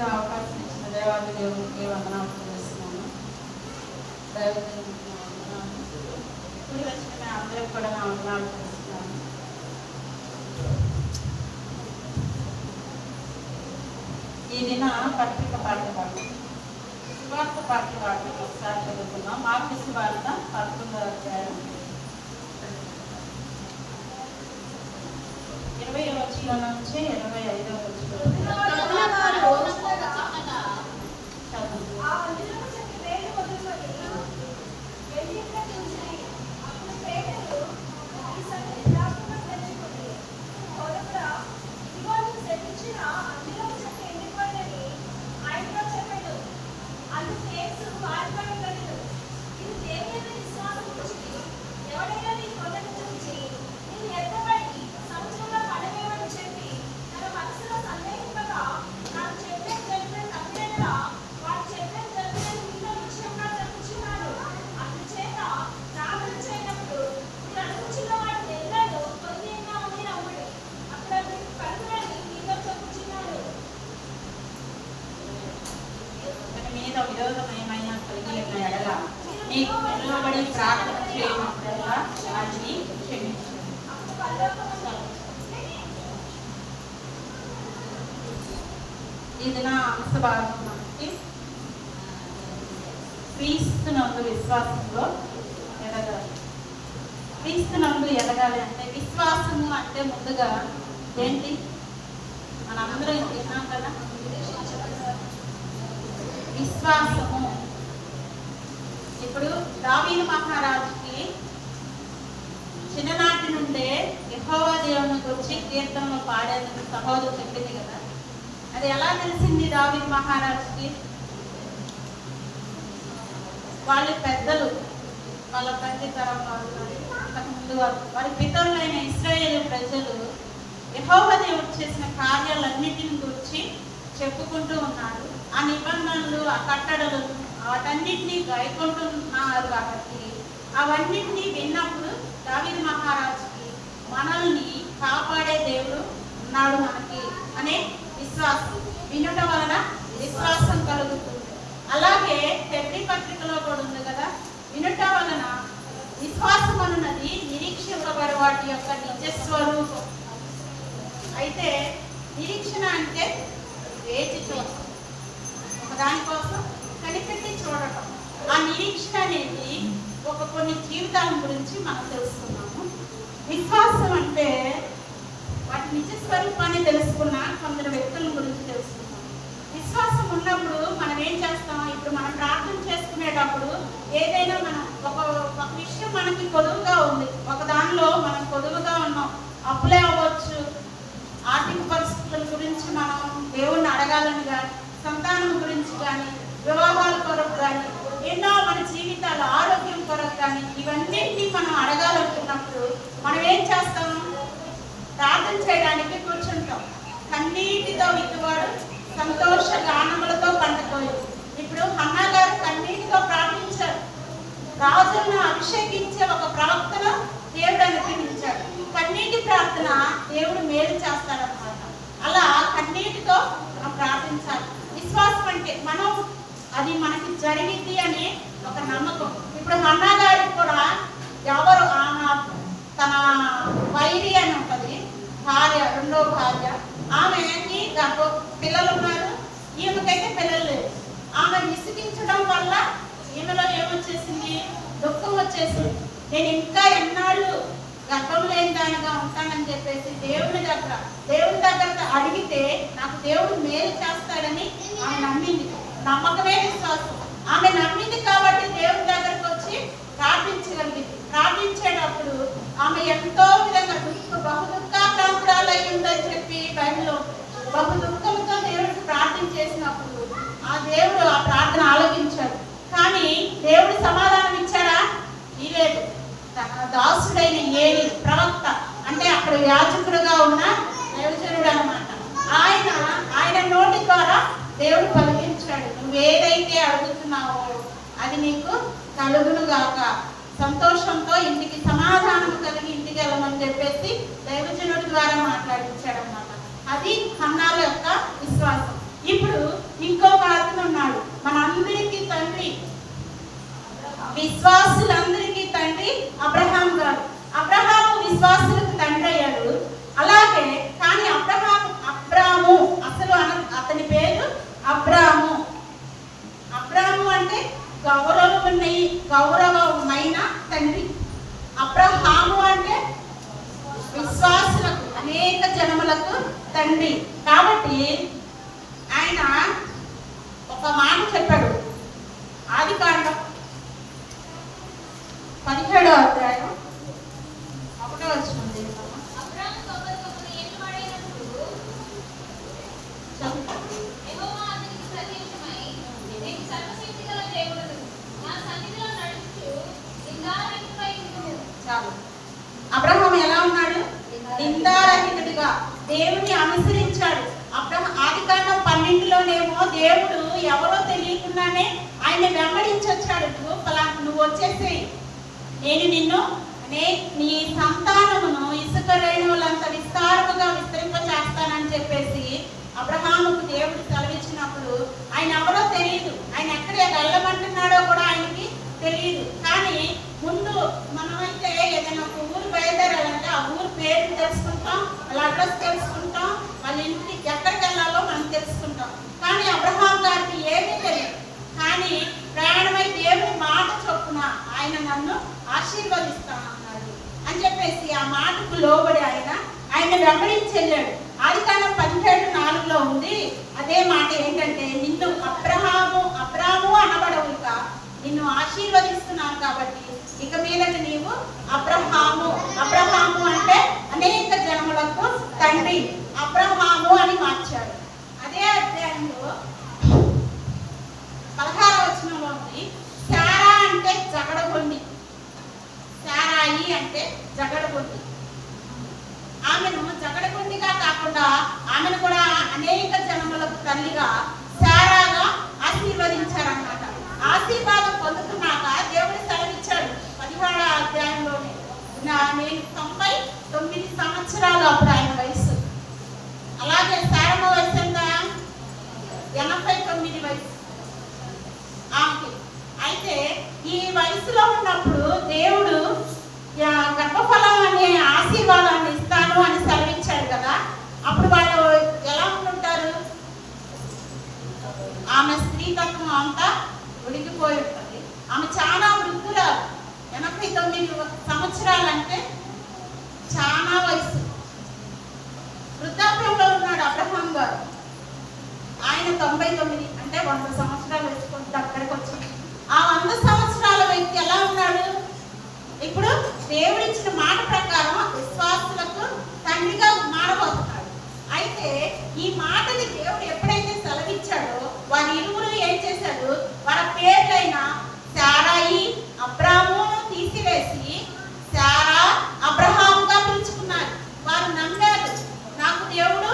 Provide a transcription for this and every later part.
ఈ అవకాశం ఇచ్చిన దేవాది దేవునికి వందనాలు చేస్తున్నాను దైవజనునికి వందనాలు ఇప్పుడు వచ్చిన మీ అందరికి కూడా నా వందనాలు చేస్తున్నాను ఈ దిన పత్రిక పాట పాడు సువార్త పాట పాట ఒకసారి చదువుకున్నాం మార్పు సువార్త పదకొండవ అధ్యాయం. ఇరవై వచ్చిన నుంచి ఇరవై ఐదవ వచ్చిన ఇది నా అంశ భాగం మనకి. క్రీస్తునందు విశ్వాసంలో ఎదగాలి. క్రీస్తునందు ఎదగాలి అంటే విశ్వాసము అంటే ముందుగా ఏంటి? మనందరం విన్నాం కదా? విశ్వాసము. ఇప్పుడు దావీదు మహారాజుకి చిన్ననాటి నుండే యెహోవా దేవుని వచ్చి కీర్తనలు పాడేందుకు సహోదరు చెప్పింది కదా. అది ఎలా తెలిసింది దావిద్ మహారాజుకి? వాళ్ళ పెద్దలు. వాళ్ళ తండ్రి తరం వాళ్ళు అంతకుముందు వారు. వారి పితరులైన ఇస్రాయేల్ ప్రజలు యెహోవా దేవుడు చేసిన కార్యాలన్నిటిని గురించి చెప్పుకుంటూ ఉన్నారు. ఆ నిబంధనలు ఆ కట్టడలు వాటన్నిటినీ గాయకుంటున్నారు కాబట్టి అవన్నిటినీ విన్నప్పుడు దావిద్ మహారాజు మనల్ని కాపాడే దేవుడు ఉన్నాడు మనకి అనే విశ్వాసం. వినడం వలన విశ్వాసం కలుగుతుంది. అలాగే తెడ్డి పత్రికలో కూడా ఉంది కదా? వినుట వలన విశ్వాసం అన్నది నిరీక్షింపబడి వాటి యొక్క నిజస్వరూపం అయితే నిరీక్షణ అంటే వేచి చూడటం. దానికోసం కనిపెట్టి చూడటం. ఆ నిరీక్షణ అనేది ఒక కొన్ని జీవితాల గురించి మనం తెలుసుకుందాం విశ్వాసం అంటే వాటి నిజ స్వరూపాన్ని తెలుసుకున్న కొందరు వ్యక్తుల గురించి తెలుసుకున్నాం విశ్వాసం ఉన్నప్పుడు మనం ఏం చేస్తాం? ఇప్పుడు మనం ప్రార్థన చేసుకునేటప్పుడు ఏదైనా మనం ఒక ఒక విషయం మనకి కొదువుగా ఉంది. ఒక దానిలో మనం కొదువుగా ఉన్నాం. అప్పులే అవ్వచ్చు. ఆర్థిక పరిస్థితుల గురించి మనం దేవుణ్ణి అడగాలని కానీ సంతానం గురించి కానీ వివాహాల కొరకు కానీ ఎన్నో మన జీవితాలు ఆరోగ్యం కొరకు కానీ ఇవన్నింటినీ మనం అడగాలనుకున్నప్పుడు మనం ఏం చేస్తాం? ప్రార్థన చేయడానికి కూర్చుంటాం. కన్నీటితో విత్తువాడు సంతోష గానములతో పండుకోడు. ఇప్పుడు హన్నా గారు కన్నీటితో ప్రార్థించారు. రాజులను అభిషేకించే ఒక ప్రవక్తన దేవుడు అనుగ్రహించాడు. కన్నీటి ప్రార్థన దేవుడు మేలు చేస్తాడనమాట అలా కన్నీటితో మనం ప్రార్థించాలి. విశ్వాసం అంటే మనం అది మనకి జరిగింది అనే ఒక నమ్మకం. ఇప్పుడు హన్నా కూడా ఎవరు ఆమె తన వైరి అని ఉంటుంది భార్య రెండో భార్య ఆమెకి గర్భ పిల్లలు ఉన్నారు. ఈమెకైతే పిల్లలు లేరు. ఆమె విసిగించడం వల్ల ఈమెలో ఏమొచ్చేసింది? దుఃఖం వచ్చేసింది. నేను ఇంకా ఎన్నాళ్ళు గర్భం లేని దానిగా ఉంటానని చెప్పేసి దేవుని దగ్గర దేవుని దగ్గర అడిగితే నాకు దేవుడు మేలు చేస్తాడని ఆమె నమ్మింది. నమ్మకమే విశ్వాసం. ఆమె నమ్మింది కాబట్టి దేవుని దగ్గరకు వచ్చి ప్రార్థించగలిగింది. ప్రార్థించేటప్పుడు ఆమె ఎంతో విధంగా దుఃఖ బహు దుఃఖాక్రాంతురాలు ఉందని చెప్పి బైబిల్లో బహు దుఃఖంతో దేవుడికి ప్రార్థన చేసినప్పుడు ఆ దేవుడు ఆ ప్రార్థన ఆలోచించాడు కానీ దేవుడు సమాధానం ఇచ్చాడా? ఇలేదు దాసుడైన ఏలి ప్రవక్త అంటే అక్కడ యాజకుడుగా ఉన్న దైవజనుడు అనమాట ఆయన ఆయన నోటి ద్వారా దేవుడు పలికి నువ్వేదైతే అడుగుతున్నావో అది నీకు కలుగును గాక సంతోషంతో ఇంటికి సమాధానం కలిగి ఇంటికి వెళ్ళమని చెప్పేసి దైవజనుడి ద్వారా మాట్లాడించాడనమాట అది హన్నాల యొక్క విశ్వాసం. ఇప్పుడు ఇంకొక అతను ఉన్నాడు. మనందరికీ తండ్రి. విశ్వాసులందరికీ తండ్రి అబ్రహాం గారు. అబ్రహాం విశ్వాసులకు తండ్రి అయ్యాడు. అలాగే కానీ అబ్రహాం అబ్రాము. అసలు అతని పేరు అబ్రాము. అబ్రాహము అంటే గౌరవమైన గౌరవమైన తండ్రి. అబ్రహాము అంటే విశ్వాసులకు అనేక జనములకు తండ్రి. కాబట్టి ఆయన ఒక మాట చెప్పాడు. ఆది కాండం పదిహేడో అధ్యాయం ఒకటో వచ్చిన అబ్రాము తొంభై తొమ్మిది ఏళ్ళు వాడైనప్పుడు యెహోవా అతనికి ప్రత్యక్షమై, నేను సర్వశక్తిగల దేవుడను. నా సన్నిధిలో నడుచుచు నిందారహితుడై ఉండుము. చాలు అబ్రహం ఎలా ఉన్నాడు నిందారహితుడిగా దేవుని అనుసరించాడు. అప్పుడు ఆది కాండం పన్నెండులోనేమో దేవుడు ఎవరో తెలియకుండానే ఆయన వెంబడించొచ్చాడు నువ్వు పలా నువ్వు వచ్చేసేయి. నేను నిన్ను నే నీ సంతానమును ఇసుక రేణువులంత విస్తారముగా విస్తరింప చేస్తానని చెప్పేసి అబ్రహాముకు దేవుడు సెలవిచ్చినప్పుడు ఆయన ఎవరో తెలియదు ఆయన ఎక్కడ వెళ్ళమంటున్నాడో కూడా ఆయనకి తెలియదు కానీ ముందు మనమైతే ఏదైనా ఒక ఊరు బయలుదేరాలంటే ఆ ఊరు పేరు తెలుసుకుంటాం వాళ్ళ అడ్రస్ తెలుసుకుంటాం వాళ్ళ ఇంటికి ఎక్కడికి వెళ్ళాలో మనం తెలుసుకుంటాం. కానీ అబ్రహాం గారికి ఏమీ తెలియదు. కానీ ప్రయాణమై దేవుని మాట చొప్పున ఆయన నన్ను ఆశీర్వదిస్తానన్నాడు అని చెప్పేసి ఆ మాటకు లోబడి ఆయన ఆయన వెంబడించి వెళ్ళాడు. ఆది కాలం పదిహేడు నాలుగులో ఉంది. అదే మాట ఏంటంటే నిన్ను అబ్రహాము అబ్రాము అనబడవుక నిన్ను ఆశీర్వదిస్తున్నాను కాబట్టి ఇక మీదట నీవు అబ్రహాం అబ్రహాము అంటే అనేక జనములకు తండ్రి అబ్రహాము అని మార్చాడు అదే అధ్యాయంలో పదహార వచనంలో ఉంది శారా అంటే జగడగొండి శారాయి అంటే జగడగొండి ఆమెను జగడగొండిగా కాకుండా ఆమెను కూడా అనేక జనములకు తల్లిగా శారాగా ఆశీర్వదించారన్నమాట ఆశీర్వాదం పొందుతున్నాక దేవుడు సెలవిచ్చాడు పదిహేడో అధ్యాయంలోనే నా- నేను తొంభై తొమ్మిది సంవత్సరాలు అప్పుడు ఆయన వయసు. అలాగే శారమ్మ వయసు ఎంత? ఎనభై తొమ్మిది వయసు. అయితే ఈ వయసులో ఉన్నప్పుడు దేవుడు గర్భఫలం అనే ఆశీర్వాదాన్ని ఇస్తాను అని సెలవిచ్చాడు కదా. అప్పుడు వాళ్ళు ఎలా ఉంటుంటారు ఆమె స్త్రీతత్వం అంతా ఉడికిపోయి ఉంటారు ఆమె చాలా వృద్ధుల ఎనభై తొమ్మిది సంవత్సరాలంటే చాలా వయసు వృద్ధాప్యంలో ఉన్నాడు అబ్రహాం గారు ఆయన తొంభై తొమ్మిది అంటే వంద సంవత్సరాలు వేసుకొని దగ్గరకు వచ్చింది ఆ వంద సంవత్సరాల వ్యక్తి ఎలా ఉన్నాడు? ఇప్పుడు దేవుడిచ్చిన మాట ప్రకారం విశ్వాసులకు తండ్రిగా మారబోతున్నాడు. అయితే ఈ మాటని దేవుడు ఎప్పుడైతే సెలవిచ్చాడో వారి ఇరువురు ఏం చేశాడు వాళ్ళ పేర్లైనా శారాయి అబ్రామును తీసివేసి శారా అబ్రహాముగా పిలుచుకున్నారు వారు నమ్మారు నాకు దేవుడు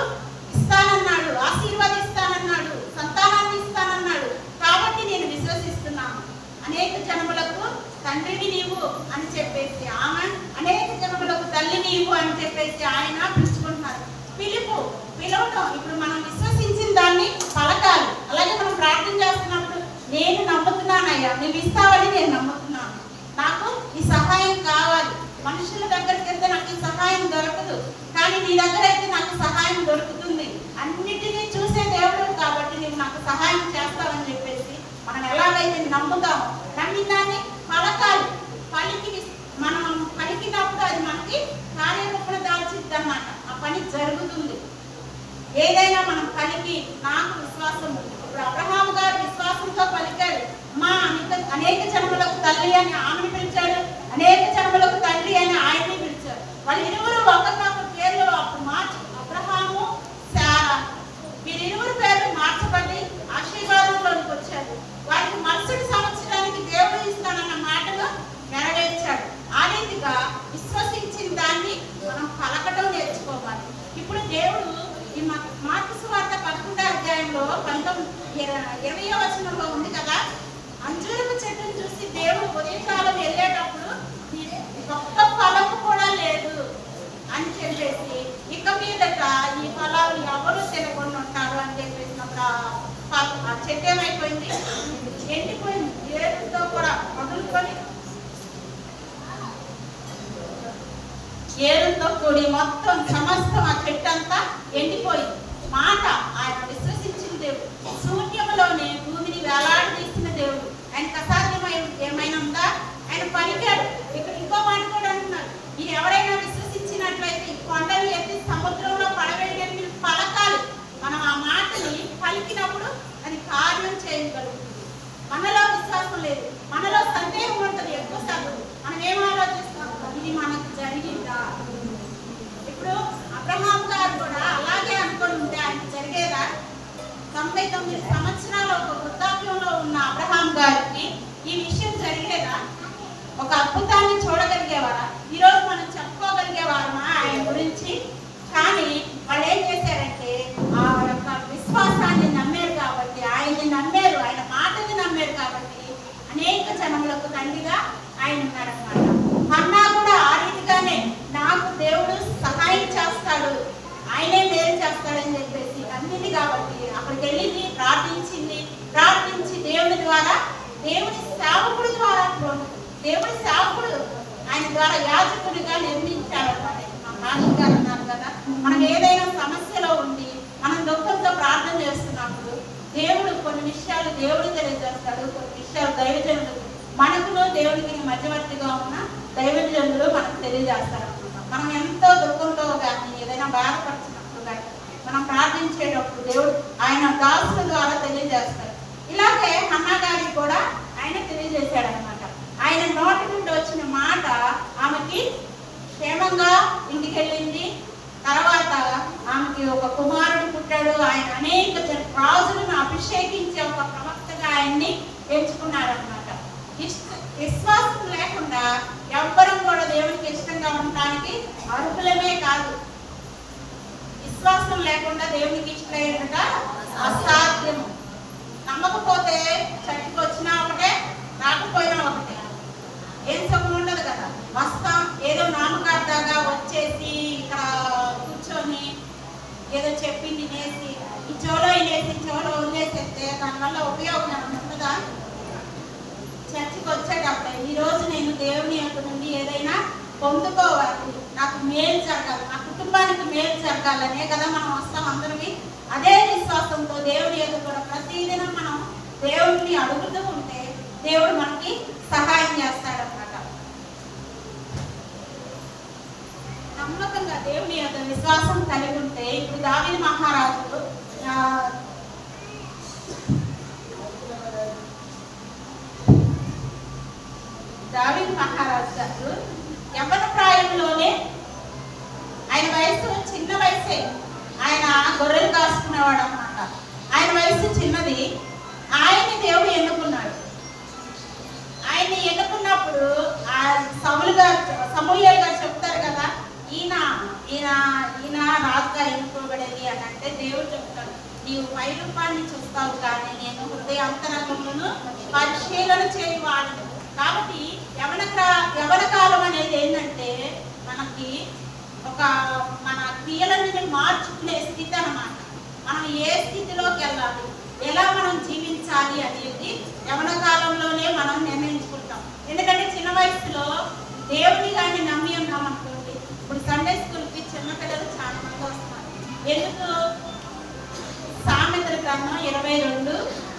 ఇస్తానన్నాడు ఆశీర్వదిస్తానన్నాడు సంతానాన్ని ఇస్తానన్నాడు కాబట్టి నేను విశ్వసిస్తున్నాను అనేక జనములకు తండ్రిని నీవు అని చెప్పేసి ఆమె అనేక జనములకు తల్లి నీవు అని చెప్పేసి ఆయన పిలుచుకుంటున్నారు. పిలుపు పిలవటం ఇప్పుడు మనం విశ్వసించిన దాన్ని పలకాలి. అలాగే మనం ప్రార్థన చేస్తున్నప్పుడు నేను నమ్ముతున్నానయ్యా నువ్వు ఇస్తావని నేను నమ్ముతున్నాను. నాకు ఈ సహాయం కావాలి. మనుషుల దగ్గరికి వెళ్తే నాకు ఈ సహాయం దొరకదు. కానీ నీ దగ్గర అయితే నాకు సహాయం దొరుకుతుంది. అన్నిటినీ చూసే దేవుడు కాబట్టి నువ్వు నాకు సహాయం చేస్తావని చెప్పేసి మనం ఎలాగైతే నమ్ముతామో నమ్మిన దాన్ని పలకాలి. పలికి మనం పలికినప్పుడు అది మనకి కార్యరూపణ దాల్చిద్ది అన్నమాట ఆ పని జరుగుతుంది. ఏదైనా మనం పలికి నాకు విశ్వాసం ఇప్పుడు అబ్రహాము గారు విశ్వాసంతో పలికాడు మా అనేక అనేక జన్మలకు తల్లి అని ఆమెను పిలిచాడు. అనేక జన్మలకు తల్లి అని ఆయన్ని పిలిచాడు వాళ్ళు ఇరువురు ఒకరినొకరు సువార్త పదకొండో అధ్యాయంలో పంతొమ్మిది ఇరవయో వచనంలో ఉంది కదా? అంజూరపు చెట్టును చూసి దేవుడు ఉదయకాలం వెళ్ళేటప్పుడు ఒక్క ఫలము కూడా లేదు అని చెప్పేసి ఇక మీదట ఈ ఫలాలు ఎవరు తినకుండా ఉంటారు అని చెప్పేసి ఒక చెట్టు ఏమైపోయింది? ఎండిపోయింది. ఏడుతో కూడా వదులుకొని ఏరుతో కూడి మొత్తం సమస్తం ఆ చెట్టు అంతా ఎండిపోయింది. మాట ఆయన విశ్వసించిన దేవుడు. శూన్యములోనే భూమిని వేలాడదీసిన దేవుడు. ఆయనకు అసాధ్యమై ఏమైనా ఉందా? ఆయన పలికాడు. ఇక్కడ ఇంకో మాట కూడా అంటున్నాడు. మీరు ఎవరైనా విశ్వసించినట్లయితే ఈ కొండలు ఎత్తి సముద్రంలో పడవేయని మీరు పలకాలి. మనం ఆ మాటని పలికినప్పుడు అది కార్యం చేయగలుగుతుంది. మనలో విశ్వాసం లేదు. మనలో సందేహం ఉంటుంది ఎక్కువ శాతం మనం ఏం ఆలోచిస్తాం? ఇది మనకు జరిగిందా? ఇప్పుడు అబ్రహాం గారు కూడా అలాగే అనుకుని ఉంటే ఆయన జరిగేదా? తొంభై తొమ్మిది సంవత్సరాల ఒక వృద్ధాప్యంలో ఉన్న అబ్రహాం గారికి ఈ విషయం జరిగేదా? ఒక అద్భుతాన్ని చూడగలిగేవారా? ఈరోజు మనం చెప్పుకోగలిగేవారమా ఆయన గురించి? కానీ వాళ్ళు ఏం చేశారంటే ఆ యొక్క విశ్వాసాన్ని నమ్మారు కాబట్టి ఆయన్ని నమ్మారు ఆయన మాటని నమ్మారు కాబట్టి అనేక జనములకు తండ్రిగా ఆయన ఉన్నారన్నమాట అన్నా కూడా ఆ రీతిగానే నాకు దేవుడు సహాయం చేస్తాడు ఆయనే మేలు చేస్తాడని చెప్పేసి నమ్మింది కాబట్టి అక్కడికి వెళ్ళింది ప్రార్థించింది. ప్రార్థించి దేవుని ద్వారా దేవుని సేవకుడు ద్వారా దేవుని సేవకుడు ఆయన ద్వారా యాజకుడిగా నిర్మించాడన్నమాట మా నాన్న గారు అన్నారు కదా మనం ఏదైనా సమస్యలో ఉండి మనం దుఃఖంతో ప్రార్థన చేస్తున్నప్పుడు దేవుడు కొన్ని విషయాలు దేవుడు తెలియజేస్తాడు కొన్ని విషయాలు దైవజనుడు మనకులో దేవుడికి మధ్యవర్తిగా ఉన్న దైవజనులు మనకు తెలియజేస్తాడు మనం ఎంతో దుఃఖంతో కానీ ఏదైనా బాధపడుతున్నప్పుడు మనం ప్రార్థించేటప్పుడు దేవుడు ఆయన దాసుల ద్వారా తెలియజేస్తారు ఇలాగే హన్నా గారికి కూడా ఆయన తెలియజేశాడు అనమాట ఆయన నోటి నుండి వచ్చిన మాట ఆమెకి క్షేమంగా ఇంటికి వెళ్ళింది తర్వాత ఆమెకి ఒక కుమారుడు పుట్టాడు. ఆయన అనేక జన- రాజులను అభిషేకించే ఒక ప్రవక్తగా ఆయన్ని ఎంచుకున్నారనమాట విశ్వాసం లేకుండా ఎవ్వరం కూడా దేవునికి ఇష్టంగా ఉండటానికి అర్హులమే కాదు. విశ్వాసం లేకుండా దేవునికి ఇష్టమైనట అసాధ్యము. నమ్మకపోతే చర్చికి వచ్చినా ఒకటే రాకపోయినా ఒకటే. ఏం సుఖం ఉండదు కదా. వస్తాం ఏదో నామకార్థంగా వచ్చేసి ఇక్కడ కూర్చొని ఏదో చెప్పి తినేసి ఈ చెవులో ఇనేసి చెవులో వదిలేసేస్తే దానివల్ల ఉపయోగం ఉంటుందా? చర్చికి వచ్చేటప్పుడు ఈరోజు నేను దేవుని యొక్క నుండి ఏదైనా పొందుకోవాలి. నాకు మేలు జరగాలి. కుటుంబానికి మేలు జరగాలనే కదా మనం వస్తాం అందరివి అదే విశ్వాసంతో దేవుడి యొక్క కూడా ప్రతిదినం మనం దేవుడిని అడుగుతూ ఉంటే దేవుడు మనకి సహాయం చేస్తాడనమాట నమ్మకంగా దేవుని యొక్క విశ్వాసం కలిగి ఉంటే ఇప్పుడు దావిని మహారాజు దావిని మహారాజు గారు ఎవరు ప్రాయంలోనే ఆయన వయసు చిన్న వయసే ఆయన గొర్రెలు కాసుకునేవాడు అనమాట ఆయన వయసు చిన్నది. ఆయన దేవుడు ఎన్నుకున్నాడు. ఆయన ఎన్నుకున్నప్పుడు ఆ సములు గారు సమూల్యాలు గారు చెప్తారు కదా ఈయన ఈయన ఈయన రాజుగా ఎన్నుకోబడేది అని అంటే దేవుడు చెప్తాడు. నీవు పై రూపాన్ని చూస్తావు కానీ నేను హృదయాంతరంగములను పరిశీలన చేయవాడు కాబట్టి యవన యవన కాలం అనేది ఏంటంటే మనకి ఒక మన క్రియలను మార్చుకునే స్థితి అనమాట మనం ఏ స్థితిలోకి వెళ్ళాలి? ఎలా మనం జీవించాలి అనేది యవన కాలంలోనే మనం నిర్ణయించుకుంటాం. ఎందుకంటే చిన్న వయసులో దేవుని కానీ నమ్మి ఉన్నాం అనుకోండి ఇప్పుడు సండే స్కూల్కి చిన్న పిల్లలు చాలా మంది వస్తారు ఎందుకు? సామెతల గ్రంథం ఇరవై రెండు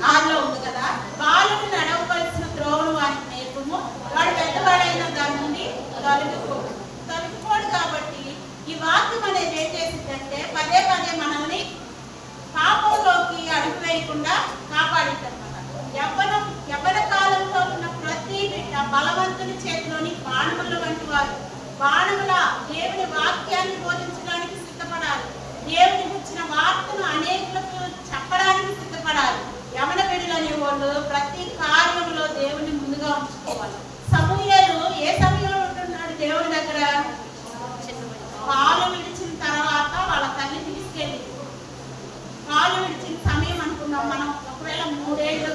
ఆరులో ఉంది కదా బాలుని నడవవలసిన త్రోవను వారికి నేర్పము వాడు పెద్దవాడైన దాని నుండి తొలగిపోతుంది ఈ వాక్యం అనేది ఏం చేసిందంటే పదే పదే మనల్ని పాపంలోకి అడుగు వేయకుండా యవ్వనం యవ్వన కాలంలో ఉన్న ప్రతి బిడ్డ బలవంతుని చేతిలోని బాణముల వంటి వారు. బాణముల దేవుని వాక్యాన్ని బోధించడానికి సిద్ధపడాలి. దేవుని ఇచ్చిన వార్తను అనేకులకు చెప్పడానికి సిద్ధపడాలి. యవన బిడ్డలు అనేవాళ్ళు ప్రతి కార్యంలో దేవుని ముందుగా ఉంచుకోవాలి. సమూహలు ఏ సమయంలో ఉంటున్నాడు దేవుని దగ్గర? పాలు విడిచిన తర్వాత వాళ్ళ తల్లి తీసుకెళ్ళి పాలు విడిచిన సమయం అనుకున్నాం మనం ఒకవేళ మూడేళ్ళు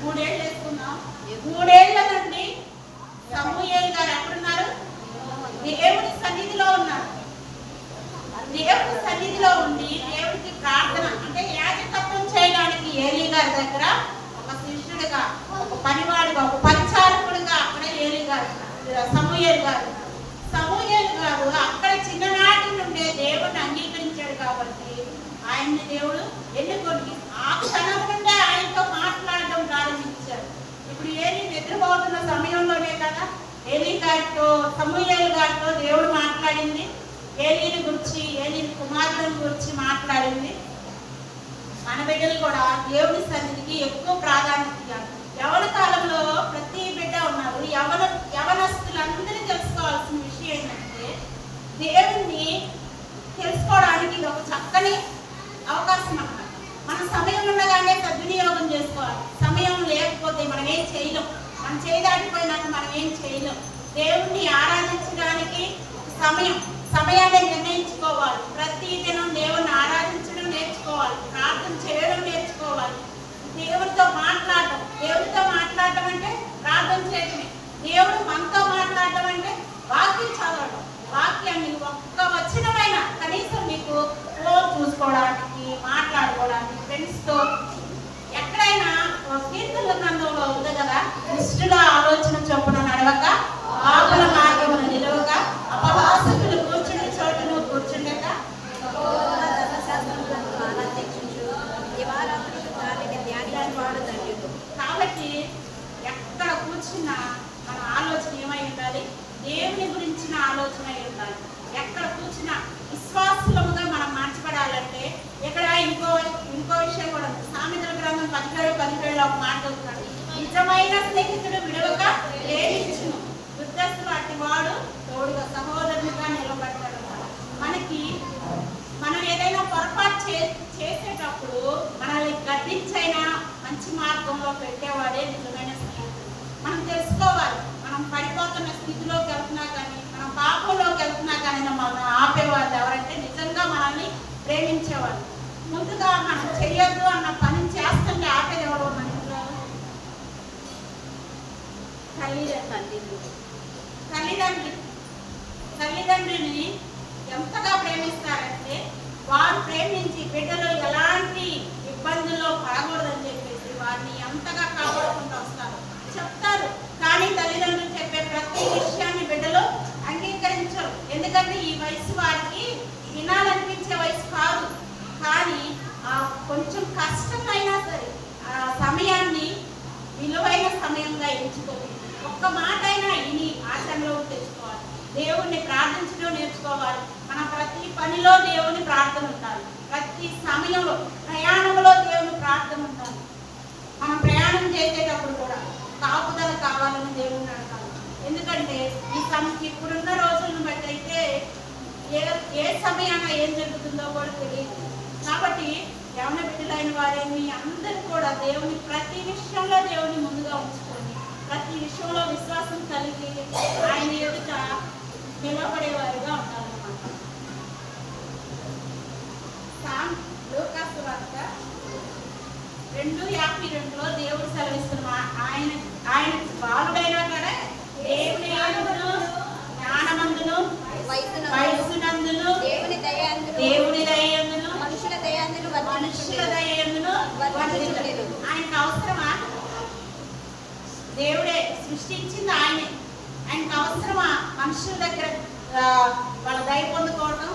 మూడేళ్ళు వేసుకున్నాం మూడేళ్ళ నుండి సమూహేలు గారు ఎక్కడున్నారు దేవుడి సన్నిధిలో ఉన్నారు దేవుడి సన్నిధిలో ఉండి దేవుడికి ప్రార్థన అంటే యాజకత్వం చేయడానికి ఏలీ గారి దగ్గర ఒక శిష్యుడిగా ఒక పనివాడిగా ఒక పరిచారకుడిగా అక్కడ ఏలీ గారు సమూహేలు గారు సమూహేలు కాదు అక్కడ చిన్ననాటి నుండే దేవుడిని అంగీకరించాడు కాబట్టి ఆయన్ని దేవుడు ఎన్నుకొని ఆ క్షణం నుండే ఆయనతో మాట్లాడడం ప్రారంభించాడు ఇప్పుడు ఏలి నిద్రపోతున్న సమయంలోనే కదా ఏలి గారితో సమూహేలు గారితో దేవుడు మాట్లాడింది ఏలీని గురించి ఏలీని కుమారులను గురించి మాట్లాడింది మన బిడ్డలు కూడా దేవుని సన్నిధికి ఎక్కువ ప్రాధాన్యత ఇవ్వాలి. యవన కాలంలో ప్రతి బిడ్డ ఉన్నారు. యవన యవనస్తులందరూ తెలుసుకోవాల్సిన విషయం ఏంటంటే దేవుణ్ణి తెలుసుకోవడానికి ఇది ఒక చక్కని అవకాశం అన్నమాట. మన సమయం ఉండగానే సద్వినియోగం చేసుకోవాలి. సమయం లేకపోతే మనం ఏం చేయలేం. మనం చేయదాటిపోయినాక మనం ఏం చేయలేం. దేవుణ్ణి ఆరాధించడానికి సమయం సమయాన్ని నిర్ణయించుకోవాలి. ప్రతి దినం దేవుణ్ణి ఆరాధించ నేర్చుకోవాలి ప్రార్థన చేయడం నేర్చుకోవాలి. దేవుడితో మాట్లాడటం దేవుడితో మాట్లాడటం అంటే ప్రార్థన చేయడమే. దేవుడు మనతో మాట్లాడటం అంటే వాక్యం చదవడం. వాక్యాన్ని ఒక్క వచ్చినమైన కనీసం మీకు ఫోన్ చూసుకోవడానికి మాట్లాడుకోవడానికి ఫ్రెండ్స్తో ఎక్కడైనా ఒక గ్రంథంలో ఉంది కదా దుష్టుల ఆలోచన చొప్పున నడవక ఆకుల మార్గమును నిలవక అపహాసకులు కూర్చుని చోటును కూర్చుండక కాబట్టి ఎక్కడ కూర్చున్నా మన ఆలోచన ఏమై ఉండాలి దేవుని గురించిన ఆలోచన ఉండాలి ఎక్కడ కూర్చున్నా విశ్వాసులముగా మనం మార్చబడాలంటే ఇక్కడ ఇంకో ఇంకో విషయం కూడా ఉంది. సామెతల గ్రంథం పదిహేడు పదిహేడులో ఒక మాట అవుతున్నాడు నిజమైన స్నేహితుడు విడవక ప్రేమించును యుద్ధస్తు వాటి వాడు తోడుగా సహోదరునిగా నిలబడతాడు మనకి మనం ఏదైనా పొరపాటు చే చేసేటప్పుడు మనల్ని గద్దించైనా మంచి మార్గంలో పెట్టేవాడే నిజమైన స్నేహితుడు. మనం తెలుసుకోవాలి. మనం పడిపోతున్న స్థితిలోకి వెళ్తున్నా కానీ పాపంలోకి వెళ్తున్నా కానీ మనం ఆపేవాళ్ళు ఎవరంటే నిజంగా మనల్ని ప్రేమించేవాళ్ళు. ముందుగా మనం చెయ్యొద్దు అన్న పని చేస్తుంటే ఆపేది ఎవరు తల్లిదండ్రులు. తల్లిదండ్రులు. తల్లిదండ్రులని ఎంతగా ప్రేమిస్తారంటే వారు ప్రేమించి బిడ్డలు ఎలాంటి ఇబ్బందుల్లో పడకూడదని చెప్పేసి వారిని ఎంతగా కాపాడుకుంటూ వస్తారు? చెప్తారు. కానీ తల్లిదండ్రులు చెప్పే ప్రతి విషయాన్ని బిడ్డలు అంగీకరించరు ఎందుకంటే ఈ వయసు వారికి వినాలనిపించే వయసు కాదు. కానీ ఆ కొంచెం కష్టమైనా సరే ఆ సమయాన్ని విలువైన సమయంగా ఎంచుకొని ఒక్క మాట అయినా ఇని ఆచరణలో తెచ్చుకోవాలి. దేవుణ్ణి ప్రార్థించడం నేర్చుకోవాలి. మన ప్రతి పనిలో దేవుని ప్రార్థన ఉండాలి. ప్రతి సమయంలో ప్రయాణంలో దేవుని ప్రార్థన ఉండాలి. మనం ప్రయాణం చేసేటప్పుడు కూడా కాపుదల కావాలని దేవుణ్ణి అడగాలి ఎందుకంటే ఈ సమ ఇప్పుడున్న రోజులను బట్టి అయితే ఏ ఏ సమయాన ఏం జరుగుతుందో కూడా తెలియదు. కాబట్టి యవన బిడ్డలైన వారిని అందరూ కూడా దేవుని ప్రతి విషయంలో దేవుని ముందుగా ఉంచుకొని ప్రతి విషయంలో విశ్వాసం కలిగి ఆయన ఎదుట నిలబడేవారుగా ఉండాలన్నమాట సామ్ వార్త రెండు యాభై రెండులో దేవుడు సెలవిస్తున్న ఆయన ఆయన బాలుడైనా కూడా దేవుని యందును, జ్ఞానమందును వయస్సునందును దేవుని దయాందులు దేవుని దయందును మనుషుల దయాందులు మనుషుల వర్ధిల్లుచుండెను. దయందును వర్ధిల్లుచుండెను. ఆయనకు అవసరమా దేవుడే సృష్టించింది ఆయనే ఆయనకు అవసరమా మనుషుల దగ్గర వాళ్ళ దయ పొందుకోవడం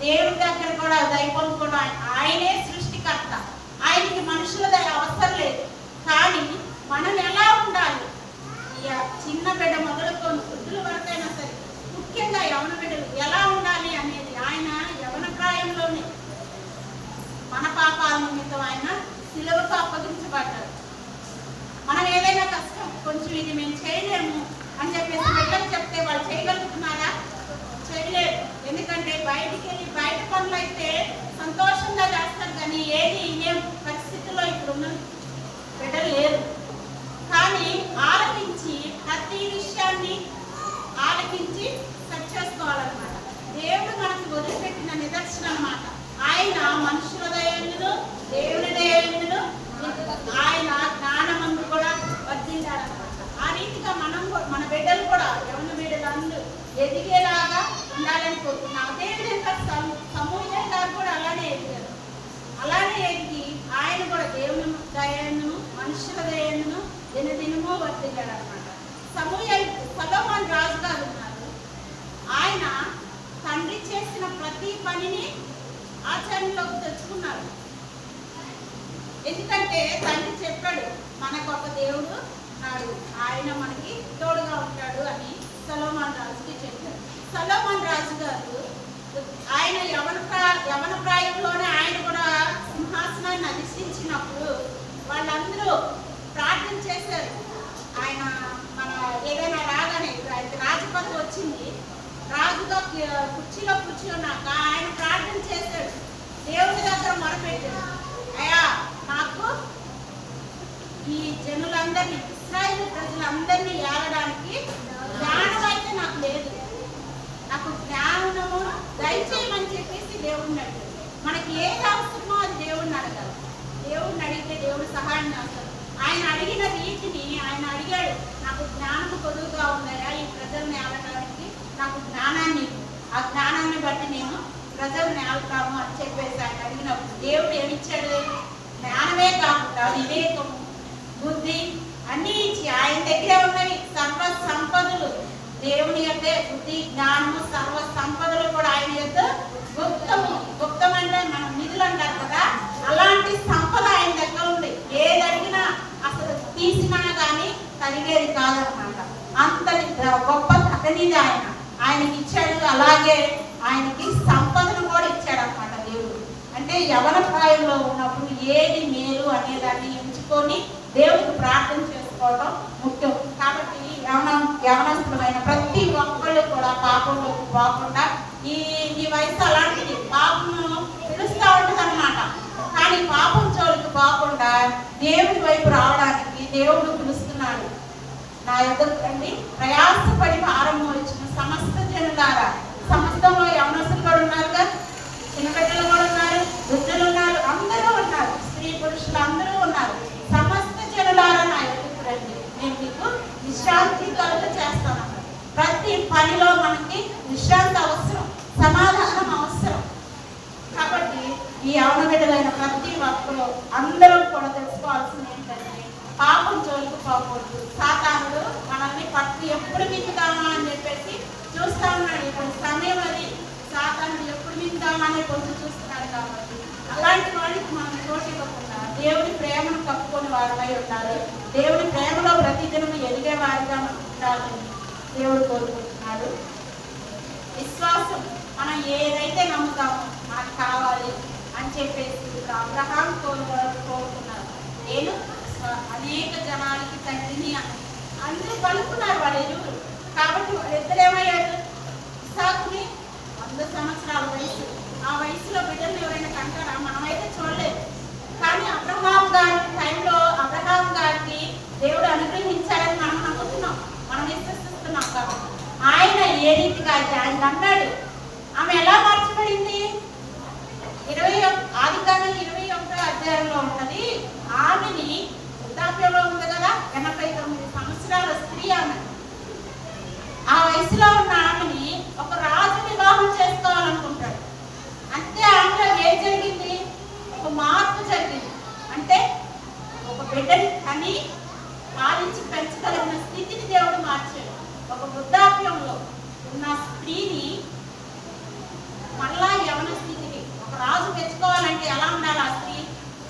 దేవుడి దగ్గర కూడా దయ పొందుకోవడం. ఆయనే సృష్టికర్త. ఆయనకి మనుషుల దయ అవసరం లేదు. కానీ మనం ఎలా ఉండాలి? ఇక చిన్న బిడ్డ మొదలుకొని వృద్ధుల వరకైనా సరే ముఖ్యంగా యవన బిడ్డలు ఎలా ఉండాలి అనేది ఆయన యవన ప్రాయంలోనే మన పాపాల నిమిత్తం ఆయన సిలువకు అప్పగించబడ్డారు మనం ఏదైనా కష్టం కొంచెం ఇది మేము చేయలేము అని చెప్పేసి బిడ్డలు చెప్తే వాళ్ళు చేయగలుగుతున్నారా చేయలేరు ఎందుకంటే బయటికి వెళ్ళి బయట పనులు అయితే సంతోషంగా చేస్తారు కానీ ఏది ఏ పరిస్థితుల్లో ఇప్పుడు ఉన్న బిడ్డలు లేరు కానీ ఆలకించి ప్రతి విషయాన్ని ఆలకించి సెట్ చేసుకోవాలన్నమాట దేవుడు మనకు వదిలిపెట్టిన నిదర్శనం అన్నమాట ఆయన మనుషుల దయందును దేవుని దయందును ఆయన జ్ఞానమందు కూడా వర్ధిల్లారన్నమాట ఆ రీతిగా మనం కూ- మన బిడ్డలు కూడా యవన బిడ్డలందరూ ఎదిగేలాగా ఉండాలని కోరుతున్నాం అదేవిధంగా సమ- సమూహ గారు కూడా అలానే ఎదిగారు అలానే ఎదిగి ఆయన కూడా దేవుని దయను మనుషుల దయను దినదినము వర్తిల్లాడు అనమాట సమూహ సలోమాన్ రాజు గారు ఉన్నారు ఆయన పనిని ఆచరణలోకి తెచ్చుకున్నారు. ఎందుకంటే తండ్రి చెప్పాడు మనకు ఒక దేవుడు నాడు ఆయన మనకి తోడుగా ఉంటాడు అని సలోమాన్ రాజుకి చెప్పాడు సలోమాన్ రాజు గారు ఆయన యవన ప్రా యవన ప్రాయంలోనే ఆయన కూడా సింహాసనాన్ని అధిష్ఠించినప్పుడు వాళ్ళందరూ ప్రార్థన చేశారు. ఆయన మన ఏదైనా రాగానే ఇప్పుడు వచ్చింది. రాజుగా కి- కుర్చీలో కూర్చున్నాక ఆయన ప్రార్థన చేశాడు. దేవుడి దగ్గర మొరపెట్టాడు. అయ్యా నాకు ఈ జనులందరినీ ఇస్రాయేల్ ప్రజలందరినీ ఏలడానికి జ్ఞానం అయితే నాకు లేదు. నాకు జ్ఞానము దయచేయమని చెప్పేసి దేవుడిని అడిగాడు. మనకి ఏది అవసరమో అది దేవుడిని అడగాలి. దేవుడిని అడిగితే దేవుడు సహాయం చేస్తాడు. ఆయన అడిగిన రీతిని ఆయన అడిగాడు. నాకు జ్ఞానం పొదువుగా ఉన్నాయా ఈ ప్రజల్ని ఏలడానికి నాకు జ్ఞానాన్ని ఆ జ్ఞానాన్ని బట్టి నేను ప్రజల్ని ఏలుతాము అని చెప్పేసి ఆయన అడిగినప్పుడు దేవుడు ఏమిచ్చాడు జ్ఞానమే కాకుండా వివేకము బుద్ధి అన్నీ ఇచ్చి ఆయన దగ్గరే ఉన్నవి. సర్వ సంపదలు దేవుని యొక్క బుద్ధి జ్ఞానము సర్వ సంపదలు కూడా ఆయన యొక్క గుప్తము. గుప్తం అంటే మనం నిధులు అంటారు కదా అలాంటి సంపద ఆయన దగ్గర ఉంది. ఏది అడిగినా అసలు తీసినా కానీ కలిగేది కాదనమాట. అంతటి గొప్ప ధనిది ఆయన. ఆయనకి ఇచ్చాడు. అలాగే ఆయనకి సంపదను కూడా ఇచ్చాడు అనమాట దేవుడు. అంటే యవన ప్రాయంలో ఉన్నప్పుడు ఏది మేలు అనేదాన్ని ఎంచుకొని దేవుడికి ప్రార్థన చేసుకోవడం ముఖ్యం. కాబట్టి యవన యవనస్తులమైన ప్రతి ఒక్కళ్ళు కూడా పాపంలోకి పోకుండా ఈ ఈ వయసు అలాంటిది పాపము పిలుస్తూ ఉంటుంది అనమాట కానీ పాపం జోలికి పోకుండా దేవుడి వైపు రావడానికి దేవుడు పిలుస్తున్నాడు. నా ఎదురు రండి ప్రయాసపడి భారం వచ్చిన సమస్త జనులారా సమస్తంలో యవనస్తులు కూడా ఉన్నారుగా చిన్నపిల్లలు కూడా ఉన్నారు వృద్ధులు ఉన్నారు అందరూ ఉన్నారు స్త్రీ పురుషులు అందరూ ఉన్నారు. సమస్త జనులారా నా ఎదురు రండి? నేను మీకు విశ్రాంతి కలుగ చేస్తాను. ప్రతి పనిలో మనకి విశ్రాంతి అవసరం సమాధానం అవసరం. కాబట్టి ఈ అవనబిడ్డలైన ప్రతి ఒక్కరు అందరూ కూడా తెలుసుకోవాల్సింది ఏంటంటే పాపం జోలికి పోకూడదు సాతానుడు మనల్ని పట్టు ఎప్పుడు మింగుతామా అని చెప్పేసి చూస్తా ఉన్నాడు ఇప్పుడు సమయం అది సాతానుడు ఎప్పుడు నిందామని కొంచెం చూస్తున్నాడు కాబట్టి అలాంటి వాళ్ళకి మనం చోటు దేవుని ప్రేమను కప్పుకొని వారిపై ఉండాలి. దేవుని ప్రేమలో ప్రతిదినం ఎదిగే వారిగా మనం ఉండాలని దేవుడు కోరుకుంటున్నాడు. విశ్వాసం మనం ఏదైతే నమ్ముతామో మనకు కావాలి అని చెప్పేసి ఇప్పుడు అబ్రహాం కోరు కోరుకున్నారు. నేను అనేక జనాలకి తండ్రిని అందరూ పలుకున్నారు వాళ్ళ కాబట్టి వాళ్ళిద్దరు ఏమయ్యారు? సాకుని వంద సంవత్సరాల వయసు. ఆ వయసులో బిడ్డలు ఎవరైనా కంటారా? మనమైతే చూడలేదు. కానీ అబ్రహాం గారి టైంలో అబ్రహాం గారికి దేవుడు అనుగ్రహించాడని మనం నమ్ముతున్నాం మనం విశ్వసిస్తున్నాం కాబట్టి ఆయన ఏ రీతిగా అయితే ఆయన అన్నాడు ఆమె ఎలా మార్చబడింది ఇరవై ఆది కాలం ఇరవై ఒకటో అధ్యాయంలో ఉంటది ఆమెని వృద్ధాప్యంలో ఉంది కదా ఎనభై తొమ్మిది సంవత్సరాల స్త్రీ ఆమె ఆ వయసులో ఉన్న ఆమెని ఒక రాజు వివాహం చేసుకోవాలనుకుంటాడు అంతే ఆమెలో ఏం జరిగింది ఒక మార్పు జరిగింది అంటే ఒక బిడ్డని కని పాలించి పెంచగలిగిన స్థితిని దేవుడు మార్చాడు ఒక వృద్ధాప్యంలో ఉన్న స్త్రీని మళ్ళా యవన స్థితికి ఒక రాజు తెచ్చుకోవాలంటే ఎలా ఉండాలి ఆ స్త్రీ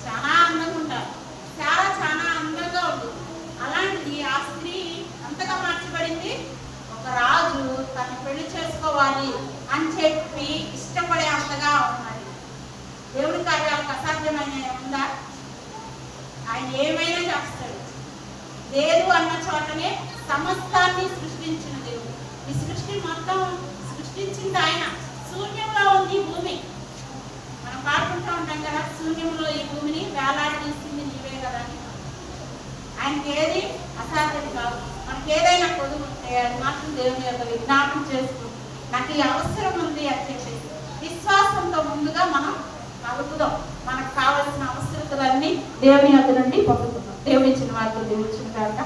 చాలా అందంగా ఉండాలి చాలా చాలా అందంగా ఉంది అలాంటిది ఆ స్త్రీ అంతగా మార్చబడింది ఒక రాజు తను చేసుకోవాలి అని చెప్పి ఇష్టపడే అంతగా ఉండాలి దేవుడి కార్యాలకు అసాధ్యమైన ఉందా? ఆయన ఏమైనా చేస్తాడు? లేదు అన్న చోటనే సమస్తాన్ని సృష్టించిన దేవుడు. ఈ సృష్టి మొత్తం సృష్టించింది ఆయన. శూన్యంలో ఉంది భూమి. మనం పాడుకుంటూ ఉంటాం కదా శూన్యంలో ఈ భూమిని వేలాడి తీసింది నీవే కదా అని. ఆయనకి ఏది అసాధ్యం కాదు. మనకి ఏదైనా పొదుగు ఉంటే అది మాత్రం దేవుని యొక్క విజ్ఞాపం చేసుకుంటాం నాకు ఈ అవసరం ఉంది అని చెప్పేసి విశ్వాసంతో ముందుగా మనం అలుపుదాం మనకు కావలసిన అవసరతలన్నీ దేవుని యొక్క నుండి పొందుకుందాం. దేవుడిచ్చిన వారితో దేవుడి ఇచ్చిన కాక